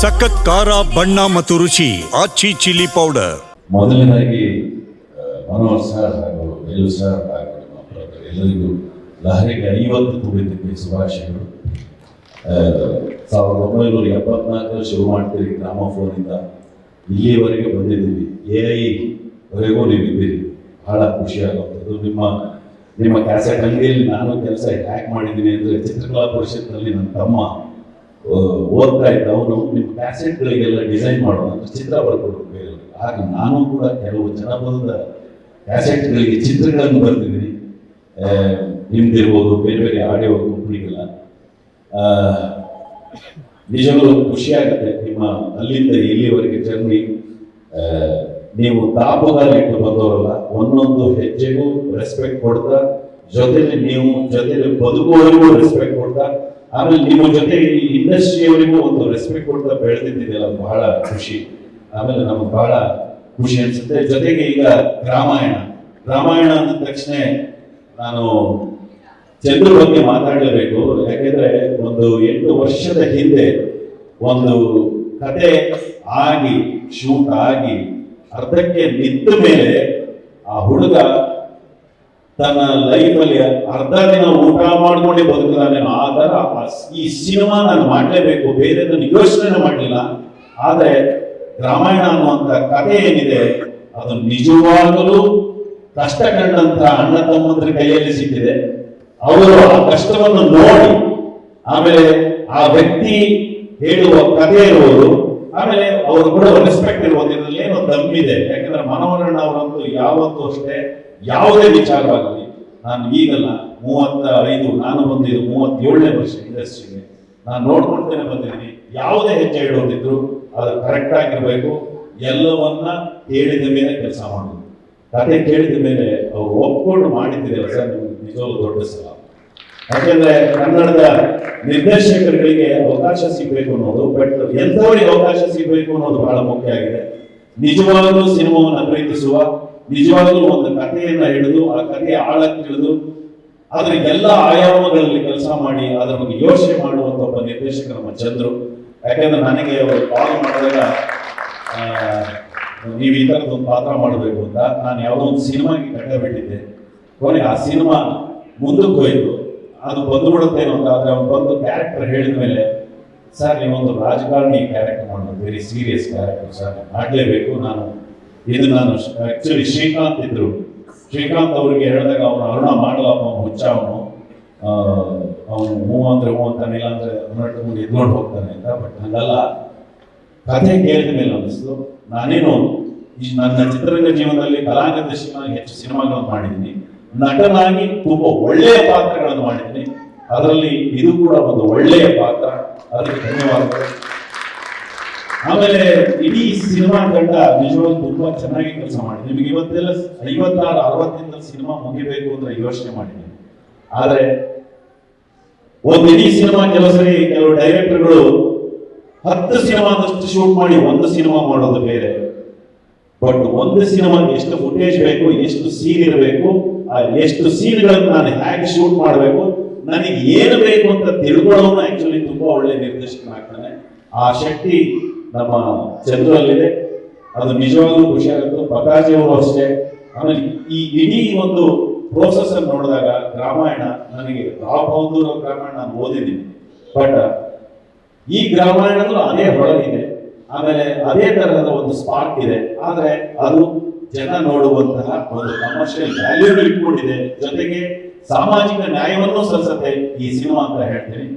ಸಖತ್ ಖಾರ, ಬಣ್ಣ ಮತ್ತು ರುಚಿ, ಆಚಿ ಚಿಲ್ಲಿ ಪೌಡರ್. ಮೊದಲನೇದಾಗಿ ಮನೋಹರ್ ಸರ್ ಹಾಗೂ ವೇಲು ಸರ್ ಎಲ್ಲರಿಗೂ ಲಹರಿಗೆ ಐವತ್ತು ತುಂಬಿದ್ದಕ್ಕೆ ಶುಭಾಶಯಗಳು. ಸಾವಿರದ ಒಂಬೈನೂರ ಎಪ್ಪತ್ನಾಲ್ಕರಲ್ಲಿ ಶುರು ಮಾಡ್ತೀರಿ ಗ್ರಾಮಫೋನಿಂದ ಇಲ್ಲಿಯವರೆಗೆ ಬಂದಿದ್ದೀವಿ. ಎ ಐ ವರೆಗೂ ನೀವು ಇದ್ದೀರಿ. ಬಹಳ ಖುಷಿಯಾಗುವಂಥದ್ದು. ನಿಮ್ಮ ನಿಮ್ಮ ಕ್ಯಾಸೆಟ್ ಅಂಗಡಿಯಲ್ಲಿ ನಾನು ಕೆಲಸ ಹ್ಯಾಕ್ ಮಾಡಿದ್ದೀನಿ ಅಂದರೆ ಚಿತ್ರಕಲಾ ಪರಿಷತ್ನಲ್ಲಿ ನನ್ನ ತಮ್ಮ ಓದ್ತಾ ಇದ್ದ ಅವನು ನಿಮ್ಮ ಕ್ಯಾಸೆಟ್ಗಳಿಗೆಲ್ಲ ಡಿಸೈನ್ ಮಾಡೋಣ ಅಂತ ಚಿತ್ರ ಬರ್ಕೊಡ್ಬೇಕು ಬೇರೆ ಆಗ ನಾನು ಕೂಡ ಕೆಲವು ಜನಪದದ ಕ್ಯಾಸೆಟ್ಗಳಿಗೆ ಚಿತ್ರಗಳನ್ನು ಬರ್ತಿದ್ದೀನಿ ಆ, ನಿಮ್ದಿರ್ಬೋದು ಬೇರೆ ಬೇರೆ ಆಡಿಯೋ ಕಂಪ್ನಿಗೆಲ್ಲ ನಿಜವಾಗ್ಲೂ ಖುಷಿ ಆಗುತ್ತೆ ನಿಮ್ಮ ಅಲ್ಲಿಂದ ಇಲ್ಲಿವರೆಗೆ ಜರ್ನಿ. ನೀವು ತಾಪುಗಾಲಿಟ್ಟು ಬಂದವರಲ್ಲ ಒಂದೊಂದು ಹೆಜ್ಜೆಗೂ ರೆಸ್ಪೆಕ್ಟ್ ಕೊಡ್ತಾ ಜೊತೆಲಿ ನೀವು ಜೊತೆಲಿ ಬದುಕುವವರಿಗೂ ರೆಸ್ಪೆಕ್ಟ್ ಕೊಡ್ತಾ ಆಮೇಲೆ ನಿಮ್ಮ ಜೊತೆಗೆ ಈ ಇಂಡಸ್ಟ್ರಿಯವರಿಗೂ ಒಂದು ರೆಸ್ಪೆಕ್ಟ್ ಕೊಡ್ತಾ ಬೆಳೆದಿದ್ದೀರಲ್ಲ ಅದು ಬಹಳ ಖುಷಿ. ಆಮೇಲೆ ನಮ್ಗೆ ಬಹಳ ಖುಷಿ ಅನ್ಸುತ್ತೆ. ಜೊತೆಗೆ ಈಗ ರಾಮಾಯಣ. ರಾಮಾಯಣ ಅಂದ ತಕ್ಷಣ ನಾನು ಜನರ ಬಗ್ಗೆ ಮಾತಾಡಲೇಬೇಕು. ಯಾಕೆಂದ್ರೆ ಒಂದು ಎಂಟು ವರ್ಷದ ಹಿಂದೆ ಒಂದು ಕತೆ ಆಗಿ, ಶೂಟ್ ಆಗಿ, ಅರ್ಧಕ್ಕೆ ನಿಂತ ಮೇಲೆ ಆ ಹುಡುಗ ತನ್ನ ಲೈಫಲ್ಲಿ ಅರ್ಧ ದಿನ ಊಟ ಮಾಡ್ಕೊಂಡೇ ಬದುಕಿದಾನೆ ಆ ಈ ಸಿನಿಮಾ ನಾನು ಮಾಡಲೇಬೇಕು ಬೇರೆ ಯೋಚನೆ ಮಾಡಲಿಲ್ಲ. ಆದರೆ ರಾಮಾಯಣ ಅನ್ನುವಂತ ಕಥೆ ಏನಿದೆ, ಅದು ನಿಜವಾಗಲೂ ಕಷ್ಟ ಕಂಡಂತ ಅಣ್ಣ ತಮ್ಮಂದ್ರ ಕೈಯಲ್ಲಿ ಸಿಕ್ಕಿದೆ. ಅವರು ಆ ಕಷ್ಟವನ್ನು ನೋಡಿ, ಆಮೇಲೆ ಆ ವ್ಯಕ್ತಿ ಹೇಳುವ ಕಥೆ ಇರುವುದು ಆಮೇಲೆ ಅವರು ಕೂಡ ರೆಸ್ಪೆಕ್ಟ್ ಇರುವುದು ಇದರಲ್ಲಿ ಏನೋ ದಮ್ಮಿದೆ. ಯಾಕಂದ್ರೆ ಮನೋಹರಣ್ಣ ಅವರಂತೂ ಯಾವತ್ತೂ ಅಷ್ಟೇ ಯಾವುದೇ ವಿಚಾರವಾಗಲಿ, ನಾನು ಈಗಲ್ಲ, ಮೂವತ್ತ ಐದು, ನಾನು ಬಂದಿದ್ದು ಮೂವತ್ತೇಳನೇ ವರ್ಷ ಇಂಡಸ್ಟ್ರಿಗೆ ನಾನು ನೋಡ್ಕೊಳ್ತೇನೆ ಬಂದಿದ್ದೀನಿ, ಯಾವುದೇ ಹೆಜ್ಜೆ ಇಡೋದಿದ್ರು ಅದು ಕರೆಕ್ಟ್ ಆಗಿರಬೇಕು. ಎಲ್ಲವನ್ನ ಹೇಳಿದ ಮೇಲೆ ಕೆಲಸ ಮಾಡೋದು. ಕತೆ ಕೇಳಿದ ಮೇಲೆ ಅವರು ಒಪ್ಕೊಂಡು ಮಾಡಿದ್ದೀರಲ್ಲ ಸರ್ ನಿಜವಾಗ ನಿಜವಾಗ್ಲೂ ದೊಡ್ಡ ಸಲ. ಯಾಕೆಂದ್ರೆ ಕನ್ನಡದ ನಿರ್ದೇಶಕರುಗಳಿಗೆ ಅವಕಾಶ ಸಿಗಬೇಕು ಅನ್ನೋದು ಬಟ್ ಎಂಥವರಿಗೆ ಅವಕಾಶ ಸಿಗಬೇಕು ಅನ್ನೋದು ಬಹಳ ಮುಖ್ಯ ಆಗಿದೆ. ನಿಜವಾಗಲೂ ಸಿನಿಮಾವನ್ನು ಪ್ರೀತಿಸುವ ನಿಜವಾಗಲೂ ಒಂದು ಕಥೆಯನ್ನ ಹಿಡಿದು, ಆ ಕಥೆಯ ಆಳಕ್ಕೆ ಇಳಿದು ಅದ್ರ ಎಲ್ಲ ಆಯಾಮಗಳಲ್ಲಿ ಕೆಲಸ ಮಾಡಿ ಅದರ ಬಗ್ಗೆ ಯೋಚನೆ ಮಾಡುವಂತ ಒಬ್ಬ ನಿರ್ದೇಶಕ ನಮ್ಮ ಚಂದ್ರು. ಯಾಕೆಂದ್ರೆ ನನಗೆ ಅವರು ಕಾಲ್ ಮಾಡಿದಾಗ ನೀವು ಈ ಥರದ್ದು ಪಾತ್ರ ಮಾಡಬೇಕು ಅಂತ. ನಾನು ಯಾವುದೋ ಒಂದು ಸಿನಿಮಾಗೆ ಕಟ್ಟಬಿಟ್ಟಿದ್ದೆ ಕೊನೆ ಆ ಸಿನಿಮಾ ಮುಂದಕ್ಕೆ ಹೋಯಿತು. ಅದು ಬಂದ್ಬಿಡುತ್ತೇನೋ ಅಂತ ಆದ್ರೆ ಅವ್ನು ಬಂದು ಕ್ಯಾರೆಕ್ಟರ್ ಹೇಳಿದ ಮೇಲೆ, ಸರ್, ನೀವೊಂದು ರಾಜಕಾರಣಿ ಕ್ಯಾರೆಕ್ಟರ್ ಮಾಡೋದು ವೆರಿ ಸೀರಿಯಸ್ ಕ್ಯಾರೆಕ್ಟರ್ ಸರ್. ಮಾಡಲೇಬೇಕು. ನಾನು ಇದು ನಾನು ಆಕ್ಚುಲಿ ಶ್ರೀಕಾಂತ್ ಇದ್ರು. ಶ್ರೀಕಾಂತ್ ಅವರಿಗೆ ಹೇಳಿದಾಗ ಅವನು ಅರುಣ ಮಾಡಲಪ್ಪ ಅವನು ಹುಚ್ಚ ಅವನು. ಅವನು ಹೂ ಅಂದ್ರೆ ಹೂ ಅಂತಾನೆ, ಇಲ್ಲ ಅಂದ್ರೆ ಹೊರಟು ಮುಂದೆ ಎದ್ಕೊಂಡು ಹೋಗ್ತಾನೆ ಅಂತ ಬಟ್ ಹಂಗಲ್ಲ. ಕಥೆ ಕೇಳಿದ ಮೇಲೆ ಅನಿಸ್ತು ನಾನೇನು ಈ ನನ್ನ ಚಿತ್ರರಂಗ ಜೀವನದಲ್ಲಿ ಕಲಾನಿರ್ದೇಶಕನಾಗಿ ಹೆಚ್ಚು ಸಿನಿಮಾಗಳನ್ನು ಮಾಡಿದ್ದೀನಿ. ನಟನಾಗಿ ತುಂಬಾ ಒಳ್ಳೆಯ ಪಾತ್ರಗಳನ್ನು ಮಾಡಿದ್ದೀನಿ. ಅದರಲ್ಲಿ ಇದು ಕೂಡ ಒಂದು ಒಳ್ಳೆಯ ಪಾತ್ರ. ಅದಕ್ಕೆ ಧನ್ಯವಾದಗಳು. ಆಮೇಲೆ ಇಡೀ ಸಿನಿಮಾ ತಂಡ ನಿಜವಾಗ್ಲೂ ತುಂಬಾ ಚೆನ್ನಾಗಿ ಕೆಲಸ ಮಾಡಿ ನಿಮಗೆ ಇವತ್ತೆಲ್ಲ ಐವತ್ತಾರು ಅರವತ್ತಿಂದ ಸಿನಿಮಾ ಮುಗಿಬೇಕು ಅಂತ ಯೋಚನೆ ಮಾಡಿದ್ದೀನಿ ಆದ್ರೆ ಒಂದು ಇಡೀ ಸಿನಿಮಾ ಸರಿ ಕೆಲವು ಡೈರೆಕ್ಟರ್ಗಳು ಹತ್ತು ಸಿನಿಮಾದಷ್ಟು ಶೂಟ್ ಮಾಡಿ ಒಂದು ಸಿನಿಮಾ ಮಾಡೋದು ಬೇರೆ. ಬಟ್ ಒಂದು ಸಿನಿಮಾಗೆ ಎಷ್ಟು ಫುಟೇಜ್ ಬೇಕು, ಎಷ್ಟು ಸೀನ್ ಇರಬೇಕು, ಆ ಎಷ್ಟು ಸೀನ್ಗಳನ್ನು ನಾನು ಹೇಗೆ ಶೂಟ್ ಮಾಡಬೇಕು, ನನಗೆ ಏನು ಬೇಕು ಅಂತ ತಿಳ್ಕೊಳ್ಳೋನು ಆಕ್ಚುಲಿ ತುಂಬಾ ಒಳ್ಳೆ ನಿರ್ದೇಶಕನಾಗ್ತಾನೆ ಆ ಶಕ್ತಿ ನಮ್ಮ ಚಂದ್ರಲ್ಲಿದೆ ಅದು ನಿಜವಾಗ್ಲೂ ಖುಷಿ ಆಗುತ್ತೆ. ಅವರು ಅಷ್ಟೇ. ಆಮೇಲೆ ಈ ಇಡೀ ಒಂದು ಪ್ರೋಸೆಸ್ ಅನ್ನು ನೋಡಿದಾಗ ರಾಮಾಯಣ ನನಗೆ ಬಹದ್ದೂರ್ ಅವ್ರ ರಾಮಾಯಣ ನಾನು ಓದಿದ್ದೀನಿ. ಬಟ್ ಈ ರಾಮಾಯಣದಲ್ಲೂ ಅದೇ ಹೊಳಗಿದೆ ಆಮೇಲೆ ಅದೇ ತರಹದ ಒಂದು ಸ್ಪಾರ್ಕ್ ಇದೆ. ಆದ್ರೆ ಅದು ಜನ ನೋಡುವಂತಹ ಒಂದು ಕಮರ್ಷಿಯಲ್ ವ್ಯಾಲ್ಯೂ ಇಟ್ಕೊಂಡಿದೆ. ಜೊತೆಗೆ ಸಾಮಾಜಿಕ ನ್ಯಾಯವನ್ನು ಸಲ್ಲಿಸುತ್ತೆ ಈ ಸಿನಿಮಾ ಅಂತ ಹೇಳ್ತೀನಿ.